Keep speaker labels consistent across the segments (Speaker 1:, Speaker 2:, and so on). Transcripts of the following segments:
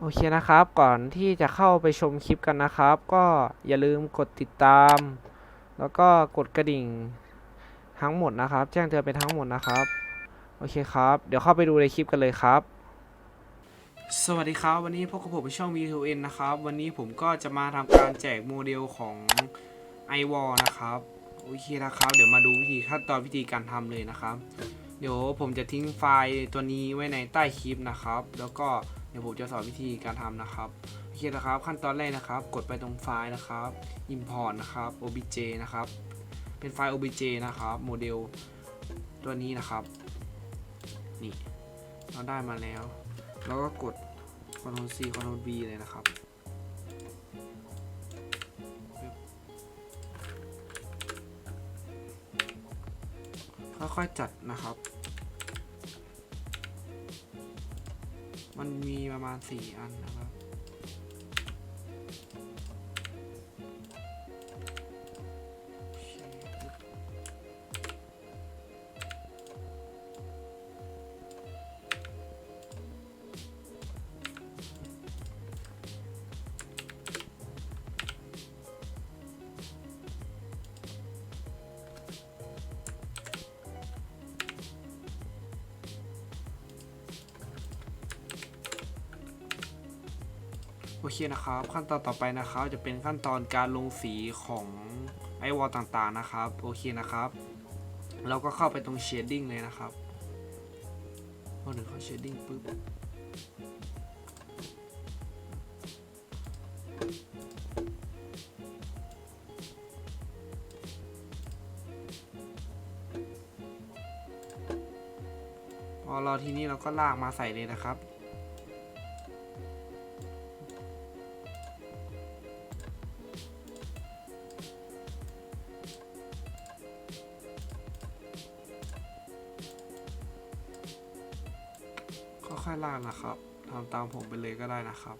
Speaker 1: โอเคนะครับ ก่อนที่จะเข้าไปชมคลิปกันนะครับ ก็อย่าลืมกดติดตาม แล้วก็กดกระดิ่งทั้งหมดนะครับ แจ้งเตือนไปทั้งหมดนะครับ โอเคครับ เดี๋ยวเข้าไปดูในคลิปกันเลยครับ สวัสดีครับวันนี้พบกับผมช่อง V2N นะครับ วันนี้ผมก็จะมาทำการแจกโมเดลของ i w a l นะครับ โอเคนะครับ เดี๋ยวมาดูวิธีขั้นตอนวิธีการทำเลยนะครับ เดี๋ยวผมจะทิ้งไฟล์ตัวนี้ไว้ในใต้คลิปนะครับ แล้วก็ ดี๋ยวผมจะสอนวิธีการทำนะครับโอเคนะครับ ขั้นตอนแรกนะครับ กดไปตรงไฟล์นะครับ import นะครับ obj นะครับ เป็นไฟล์ obj นะครับโมเดลตัวนี้นะครับ นี่เราได้มาแล้ว แล้วก็กด Ctrl C Ctrl V เลยนะครับค่อยๆจัดนะครับ มันมีประมาณสี่อันนะครับ โอเคนะครับ ขั้นตอนต่อไปนะครับ จะเป็นขั้นตอนการลงสีของไอวอลต่างๆนะครับ โอเคนะครับ เราก็เข้าไปตรงเชดดิ้งเลยนะครับพอถึงเข้าเชดดิ้งปุ๊บพอเราทีนี้เราก็ลากมาใส่เลยนะครับ ค่อยลากนะครับทำตามผมไปเลยก็ได้นะครับ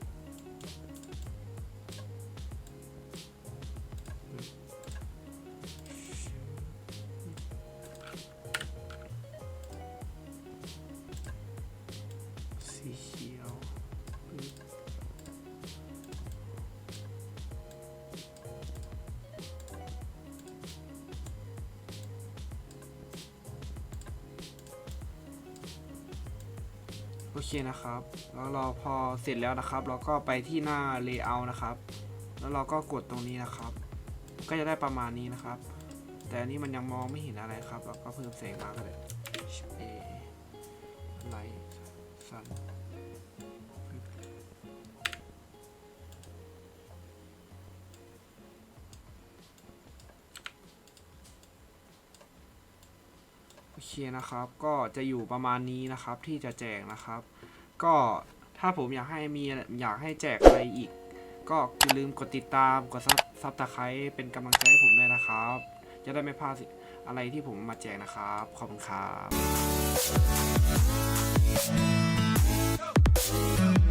Speaker 1: โอเคนะครับ แล้วเราพอเสร็จแล้วนะครับ เราก็ไปที่หน้า layout นะครับ แล้วเราก็กดตรงนี้นะครับ ก็จะได้ประมาณนี้นะครับ แต่อันนี้มันยังมองไม่เห็นอะไรครับ เราก็เพิ่มแสงมาก็ได้เอไลท์สัน เคนะครับ ก็จะอยู่ประมาณนี้นะครับที่จะแจกนะครับ ก็ถ้าผมอยากให้มีอยากให้แจกอะไรอีก ก็อย่าลืมกดติดตามกดซับตะไคร้เป็นกำลังใจให้ผมด้วยนะครับ จะได้ไม่พลาดอะไรที่ผมมาแจกนะครับ ขอบคุณครับ